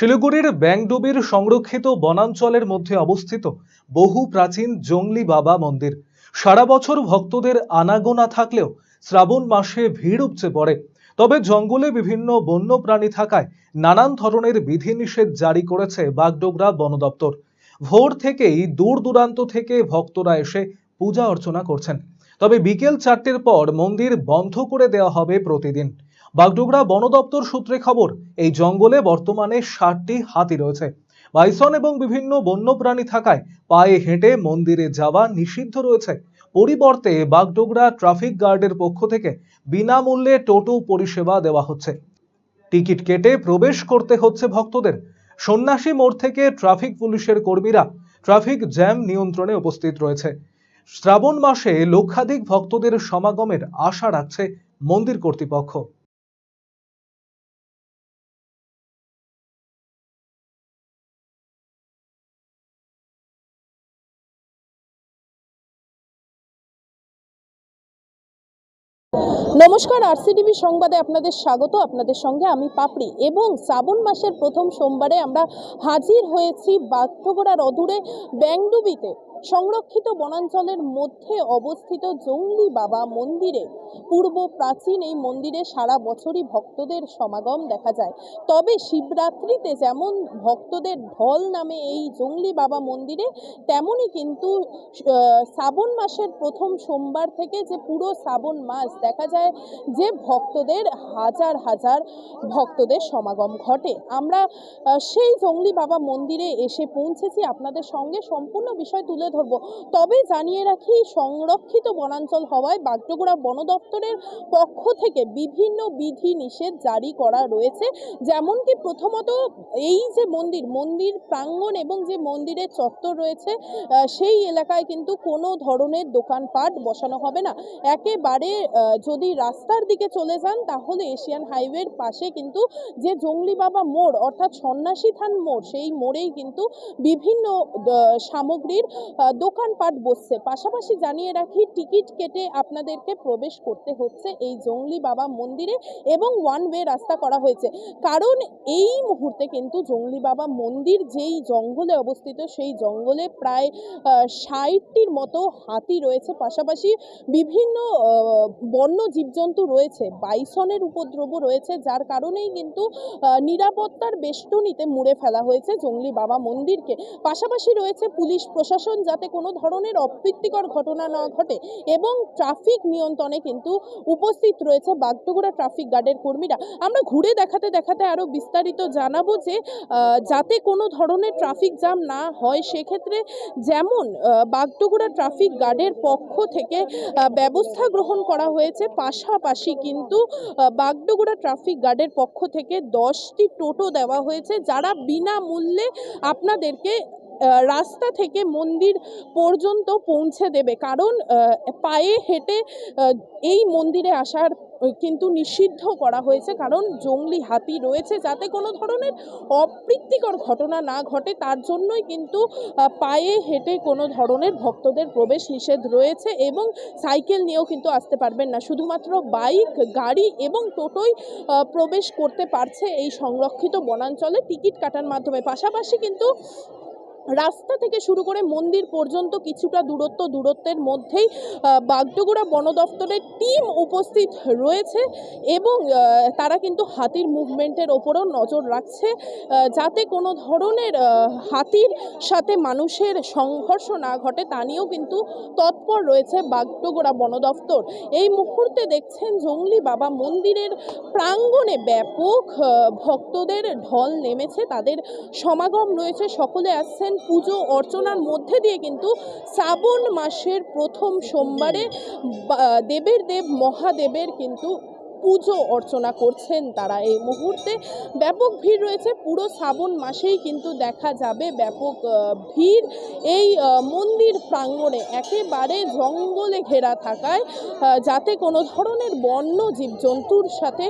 শিলিগুড়ির ব্যাংডুবির সংরক্ষিত বনাঞ্চলের মধ্যে অবস্থিত বহু প্রাচীন জংলি বাবা মন্দির। সারা বছর ভক্তদের আনাগোনা থাকলেও শ্রাবণ মাসে ভিড় উপচে পড়ে। তবে জঙ্গলে বিভিন্ন বন্যপ্রাণী থাকায় নানান ধরনের বিধিনিষেধ জারি করেছে বাগডোগরা বন দপ্তর। ভোর থেকেই দূর দূরান্ত থেকে ভক্তরা এসে পূজা অর্চনা করছেন। তবে বিকেল চারটের পর মন্দির বন্ধ করে দেওয়া হবে প্রতিদিন। বাগডোগরা বন দপ্তর সূত্রে খবর, এই জঙ্গলে বর্তমানে ষাটটি হাতি রয়েছে। বাইসন এবং বিভিন্ন বন্যপ্রাণী থাকায় পায়ে হেঁটে মন্দিরে যাওয়া নিষিদ্ধ রয়েছে। পরিবর্তে বাগডোগরা ট্রাফিক গার্ডের পক্ষ থেকে বিনামূল্যে টোটো পরিষেবা দেওয়া হচ্ছে। টিকিট কেটে প্রবেশ করতে হচ্ছে ভক্তদের। সন্ন্যাসী মোড় থেকে ট্রাফিক পুলিশের কর্মীরা ট্রাফিক জ্যাম নিয়ন্ত্রণে উপস্থিত রয়েছে। শ্রাবণ মাসে লক্ষাধিক ভক্তদের সমাগমের আশা রাখছে মন্দির কর্তৃপক্ষ। নমস্কার আরসিটিভি সংবাদে আপনাদের স্বাগত। আপনাদের সঙ্গে আমি পাপড়ি এবং শ্রাবণ মাসের প্রথম সোমবারে আমরা হাজির হয়েছি বাগডোগরার অদূরে ব্যাংডুবিতে। সংরক্ষিত বনাঞ্চলের মধ্যে অবস্থিত জঙ্গলি বাবা মন্দিরে। পূর্ব প্রাচীন এই মন্দিরে সারা বছরই ভক্তদের সমাগম দেখা যায়। তবে শিবরাত্রিতে যেমন ভক্তদের ঢল নামে এই জঙ্গলি বাবা মন্দিরে, তেমনই কিন্তু শ্রাবণ মাসের প্রথম সোমবার থেকে যে পুরো শ্রাবণ মাস দেখা যায়, যে ভক্তদের হাজার হাজার ভক্তদের সমাগম ঘটে। আমরা সেই জঙ্গলি বাবা মন্দিরে এসে পৌঁছেছি। আপনাদের সঙ্গে সম্পূর্ণ বিষয় তুলে ধরবো। তবে জানিয়ে রাখি, সংরক্ষিত বনাঞ্চল হওয়ায় বাগডোগরা বন দপ্তরের পক্ষ থেকে বিভিন্ন বিধি নিষেধ জারি করা রয়েছে। যেমন কি প্রথমত, এই যে মন্দির মন্দির প্রাঙ্গণ এবং যে মন্দিরের চত্বর রয়েছে সেই এলাকায় কিন্তু কোনো ধরনের দোকানপাট বসানো হবে না। একেবারে যদি রাস্তার দিকে চলে যান, তাহলে এশিয়ান হাইওয়ের পাশে কিন্তু যে জঙ্গলি বাবা মোড়, অর্থাৎ সন্ন্যাসী থান মোড়, সেই মোড়েই কিন্তু বিভিন্ন সামগ্রীর দোকানপাট বসছে। পাশাপাশি জানিয়ে রাখি, টিকিট কেটে আপনাদেরকে প্রবেশ করতে হচ্ছে এই জঙ্গলি বাবা মন্দিরে এবং ওয়ান ওয়ে রাস্তা করা হয়েছে। কারণ এই মুহূর্তে কিন্তু জঙ্গলি বাবা মন্দির যেই জঙ্গলে অবস্থিত, সেই জঙ্গলে প্রায় ষাটটির মতো হাতি রয়েছে। পাশাপাশি বিভিন্ন বন্য জীবজন্তু রয়েছে। বাইসনের উপদ্রব রয়েছে, যার কারণেই কিন্তু নিরাপত্তার বেষ্টনীতে মুড়ে ফেলা হয়েছে জঙ্গলি বাবা মন্দিরকে। পাশাপাশি রয়েছে পুলিশ প্রশাসন যাতে কোনো ধরনের অপ্রীতিকর ঘটনা না ঘটে এবং ট্রাফিক নিয়ন্ত্রণে কিন্তু উপস্থিত রয়েছে বাগডোগরা ট্রাফিক গার্ডের কর্মীরা। আমরা ঘুরে দেখাতে দেখাতে আরও বিস্তারিত জানাব যে যাতে কোনো ধরনের ট্রাফিক জ্যাম না হয়, সেক্ষেত্রে যেমন বাগডোগরা ট্রাফিক গার্ডের পক্ষ থেকে ব্যবস্থা গ্রহণ করা হয়েছে। পাশাপাশি কিন্তু বাগডোগরা ট্রাফিক গার্ডের পক্ষ থেকে দশটি টোটো দেওয়া হয়েছে, যারা বিনামূল্যে আপনাদেরকে রাস্তা থেকে মন্দির পর্যন্ত পৌঁছে দেবে। কারণ পায়ে হেঁটে এই মন্দিরে আসার কিন্তু নিষিদ্ধ করা হয়েছে। কারণ, জঙ্গলি হাতি রয়েছে যাতে কোনো ধরনের অপ্রীতিকর ঘটনা না ঘটে। তার জন্যই কিন্তু পায়ে হেঁটে কোনো ধরনের ভক্তদের প্রবেশ নিষেধ রয়েছে এবং সাইকেল নিয়েও কিন্তু আসতে পারবেন না। শুধুমাত্র বাইক, গাড়ি এবং টোটোই প্রবেশ করতে পারছে এই সংরক্ষিত বনাঞ্চলে। টিকিট কাটার মাধ্যমে। পাশাপাশি কিন্তু রাস্তা থেকে শুরু করে মন্দির পর্যন্ত কিছুটা দূরত্ব, দূরত্বের মধ্যেই বাগডোগরা বন দপ্তরের টিম উপস্থিত রয়েছে এবং তারা কিন্তু হাতির মুভমেন্টের ওপরও নজর রাখছে যাতে কোনো ধরনের হাতির সাথে মানুষের সংঘর্ষ না ঘটে, তা নিয়েও কিন্তু তৎপর রয়েছে বাগডোগরা বন দপ্তর এই মুহূর্তে দেখছেন জঙ্গলি বাবা মন্দিরের প্রাঙ্গণে ব্যাপক ভক্তদের ঢল নেমেছে, তাদের সমাগম রয়েছে, সকলে আসছেন পুজো অর্চনার মধ্যে দিয়ে কিন্তু শ্রাবণ মাসের প্রথম সোমবারে দেবের দেব মহাদেবের কিন্তু পুজো অর্চনা করছেন তারা এই মুহূর্তে। ব্যাপক ভিড় রয়েছে, পুরো শ্রাবণ মাসেই কিন্তু দেখা যাবে ব্যাপক ভিড়। এই মন্দির প্রাঙ্গণে একেবারে জঙ্গলে ঘেরা থাকায় যাতে কোনো ধরনের বন্য জীবজন্তুর সাথে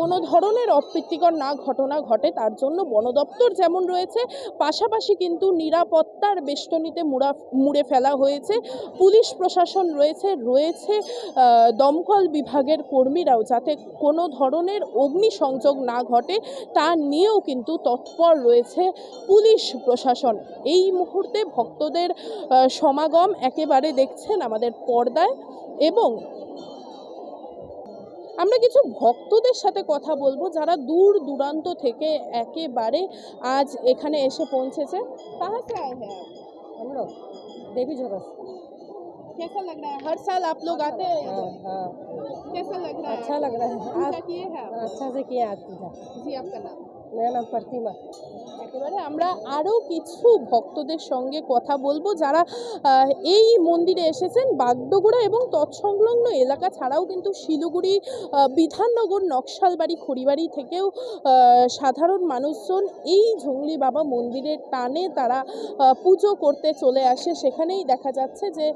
কোনো ধরনের অপ্রীতিকর না ঘটনা ঘটে, তার জন্য বন দপ্তর যেমন রয়েছে, পাশাপাশি কিন্তু নিরাপত্তার বেষ্টনীতে মুড়া, মুড়ে ফেলা হয়েছে। পুলিশ প্রশাসন রয়েছে রয়েছে দমকল বিভাগের কর্মীরাও যাতে কোনো ধরনের অগ্নি সংযোগ না ঘটে, তা নিয়েও কিন্তু তৎপর রয়েছে পুলিশ প্রশাসন। এই মুহূর্তে ভক্তদের সমাগম একেবারে দেখছেন আমাদের পর্দায় এবং আমরা কিছু ভক্তদের সাথে কথা বলব যারা দূর দূরান্ত থেকে একেবারে আজ এখানে এসে পৌঁছেছে। তাহলে হ্যাঁ, দেবী कैसा लग रहा है? हर साल आप लोग आते हैं हाँ, हाँ, कैसा लग रहा है? अच्छा लग रहा है। किए हैं अच्छा से किया आज पूजा। जी आपका नाम? একেবারে আমরা আরও কিছু ভক্তদের সঙ্গে কথা বলব যারা এই মন্দিরে এসেছেন বাগডোগড়া এবং তৎসংলগ্ন এলাকা ছাড়াও কিন্তু শিলিগুড়ি বিধাননগর, নকশালবাড়ি, খড়িবাড়ি থেকেও সাধারণ মানুষজন এই জঙ্গলি বাবা মন্দিরের টানে তারা পুজো করতে চলে আসে। সেখানেই দেখা যাচ্ছে যে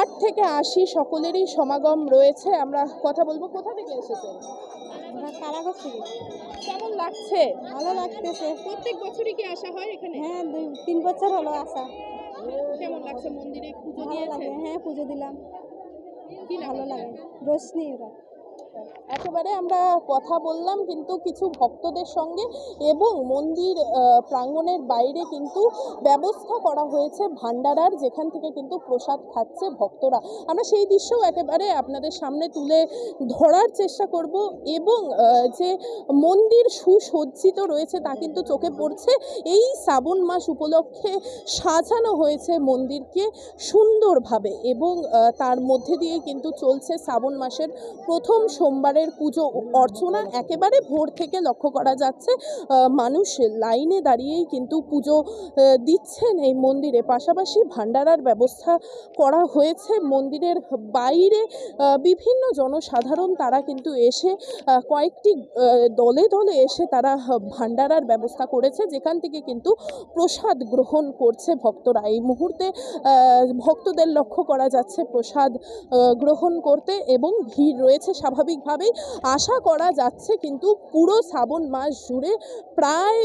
আট থেকে আশি সকলেরই সমাগম রয়েছে। আমরা কথা বলব কোথা থেকে এসেছেন? আমরা কারাগার কেমন লাগছে? ভালো লাগতেছে। প্রত্যেক বছরই কি আসা হয় এখানে? হ্যাঁ দুই তিন বছর হলো আসা। কেমন লাগছে? মন্দিরে পুজো দিয়েছে হ্যাঁ পুজো দিলাম। কি ভালো লাগে। রোশনি ওরা। একেবারে আমরা কথা বললাম কিন্তু কিছু ভক্তদের সঙ্গে এবং মন্দির প্রাঙ্গণের বাইরে কিন্তু ব্যবস্থা করা হয়েছে ভান্ডারার যেখান থেকে কিন্তু প্রসাদ খাচ্ছে ভক্তরা। আমরা সেই দৃশ্যও একেবারে আপনাদের সামনে তুলে ধরার চেষ্টা করব এবং যে মন্দির সুসজ্জিত রয়েছে তা কিন্তু চোখে পড়ছে। এই শ্রাবণ মাস উপলক্ষে সাজানো হয়েছে মন্দিরকে সুন্দরভাবে এবং তার মধ্যে দিয়ে কিন্তু চলছে শ্রাবণ মাসের প্রথম সোমবারের পুজো অর্চনা একেবারে ভোর থেকে লক্ষ্য করা যাচ্ছে। মানুষ লাইনে দাঁড়িয়েই কিন্তু পুজো দিচ্ছেন এই মন্দিরে। পাশাপাশি ভান্ডারার ব্যবস্থা করা হয়েছে। মন্দিরের বাইরে বিভিন্ন জনসাধারণ তারা কিন্তু এসে কয়েকটি দলে দলে এসে তারা ভান্ডারার ব্যবস্থা করেছে, যেখান থেকে কিন্তু প্রসাদ গ্রহণ করছে ভক্তরা। এই মুহূর্তে ভক্তদের লক্ষ্য করা যাচ্ছে প্রসাদ গ্রহণ করতে এবং ভিড় রয়েছে স্বাভাবিকভাবেই আশা করা যাচ্ছে কিন্তু পুরো শ্রাবণ মাস জুড়ে প্রায়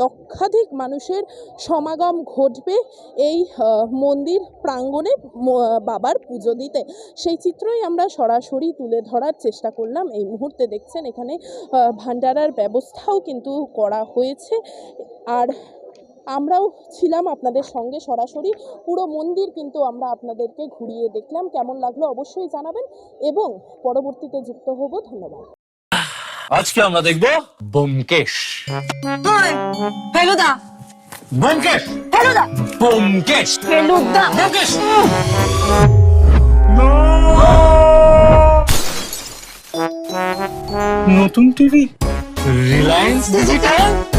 লক্ষাধিক মানুষের সমাগম ঘটবে এই মন্দির প্রাঙ্গণে বাবার পুজো দিতে। সেই চিত্রই আমরা সরাসরি তুলে ধরার চেষ্টা করলাম। এই মুহূর্তে দেখছেন এখানে ভান্ডারার ব্যবস্থাও কিন্তু করা হয়েছে। আর আমরাও ছিলাম আপনাদের সঙ্গে সরাসরি। পুরো মন্দির কিন্তু আমরা আপনাদেরকে ঘুরিয়ে দেখলাম। কেমন লাগল অবশ্যই জানাবেন এবং পরবর্তীতে যুক্ত হব। ধন্যবাদ। আজকে আমরা দেখব বোমকেশ ফেলুদা। বোমকেশ ফেলুদা। বোমকেশ ফেলুদা। বোমকেশ নতুন টিভি? রিলায়েন্স ডিজিটাল?